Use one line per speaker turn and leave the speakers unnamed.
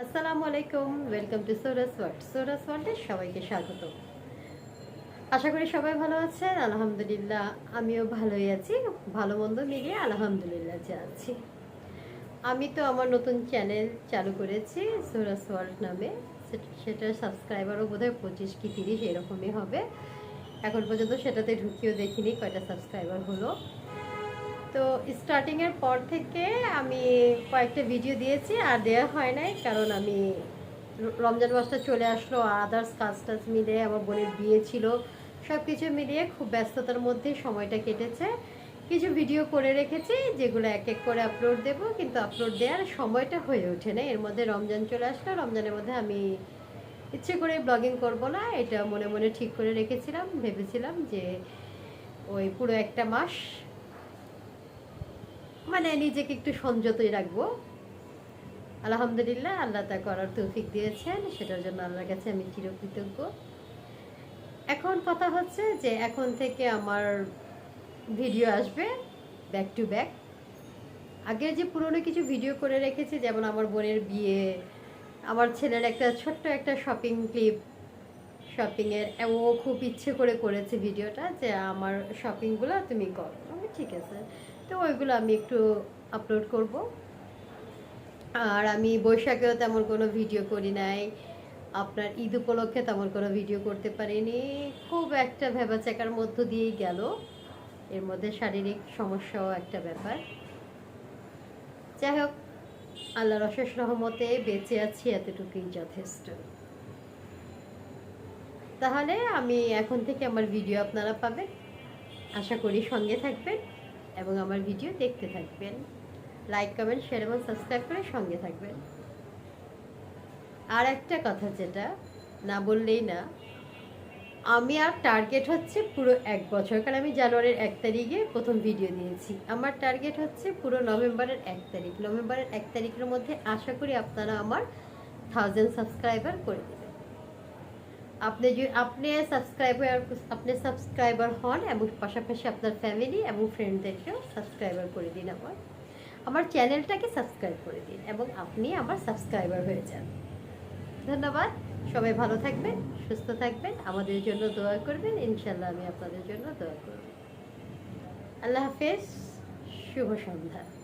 আসসালামু আলাইকুম welcome to Soras world Soros ওয়ার্ল্ডে সবাইকে স্বাগত। আশা করি সবাই ভালো আছেন, আলহামদুলিল্লাহ আমিও ভালোই আছি, ভালো মন্দ মিলিয়ে আলহামদুলিল্লাহ যে আছি। আমি তো আমার নতুন চ্যানেল চালু করেছি সোরাস ওয়ার্ল্ড নামে। সেট- সেটার সাবস্ক্রাইবারও বোধহয় পঁচিশ কি তিরিশ এরকমই হবে। এখন পর্যন্ত সেটাতে ঢুকিয়েও দেখিনি কয়টা সাবস্ক্রাইবার হলো। তো স্টার্টিংয়ের পর থেকে আমি কয়েকটা ভিডিও দিয়েছি, আর দেওয়া হয় নাই, কারণ আমি রমজান মাসটা চলে আসলো আদার্স কাজ টাজ মিলে, আমার বোনের বিয়ে ছিল সব কিছু মিলিয়ে খুব ব্যস্ততার মধ্যে সময়টা কেটেছে। কিছু ভিডিও করে রেখেছি, যেগুলো এক এক করে আপলোড দেব, কিন্তু আপলোড দেওয়ার সময়টা হয়ে ওঠে না এর মধ্যে রমজান চলে আসলো, রমজানের মধ্যে আমি ইচ্ছে করে ব্লগিং করব না, এটা মনে মনে ঠিক করে রেখেছিলাম, ভেবেছিলাম যে ওই পুরো একটা মাস মানে নিজেকে একটু সংযতই রাখব। আলহামদুলিল্লাহ, আল্লাহ তা করার তৌফিক দিয়েছেন, সেটার জন্য আল্লাহর কাছে আমি চিরকৃতজ্ঞ। এখন কথা হচ্ছে যে এখন থেকে আমার ভিডিও আসবে ব্যাক টু ব্যাক। আগে যে পুরনো কিছু ভিডিও করে রেখেছি, যেমন আমার বোনের বিয়ে, আমার ছেলের একটা ছোট্ট একটা শপিং ক্লিপ শপিংয়ের ও খুব ইচ্ছে করে করেছে ভিডিওটা যে আমার শপিংগুলো তুমি করো। ঠিক আছে। তো ওইগুলো আমি একটু আপলোড করব। আর আমি বৈশাখেও তেমন কোনো ভিডিও করি নাই। আপনার ঈদ উপলক্ষে তেমন কোনো ভিডিও করতে পারিনি। খুব একটা ভেবাচাকার মধ্য দিয়েই গেল। এর মধ্যে শারীরিক সমস্যাও একটা ব্যাপার। যাই হোক, আল্লাহর অশেষ রহমতে বেঁচে আছি, এতটুকুই যথেষ্ট। তাহলে আমি এখন থেকে আমার ভিডিও আপনারা পাবেন। আশা করি সঙ্গে থাকবেন। এবং আমার ভিডিও দেখতে থাকবেন। লাইক কমেন্ট শেয়ার এবং সাবস্ক্রাইব করে সঙ্গে থাকবেন। আর একটা কথা যেটা, না বললেই না, আমি আর টার্গেট হচ্ছে পুরো এক বছর। কারণ আমি জানুয়ারির এক তারিখে প্রথম ভিডিও দিয়েছি। আমার টার্গেট হচ্ছে পুরো নভেম্বরের এক তারিখ। নভেম্বরের এক তারিখের মধ্যে আশা করি আপনারা আমার থাউজেন্ড সাবস্ক্রাইবার করে দেবেন। আপনি যদি আপনি সাবস্ক্রাইবার আপনি সাবস্ক্রাইবার হন এবং পাশাপাশি আপনার ফ্যামিলি এবং ফ্রেন্ডদেরকেও সাবস্ক্রাইবার করে দিন আমার। আমার চ্যানেলটাকে সাবস্ক্রাইব করে দিন এবং আপনি আমার সাবস্ক্রাইবার হয়ে যান। ধন্যবাদ। সবাই ভালো থাকবেন, সুস্থ থাকবেন। আমাদের জন্য দোয়া করবেন। ইনশাল্লাহ আমি আপনাদের জন্য দোয়া করব। আল্লাহ হাফেজ। শুভ সন্ধ্যা।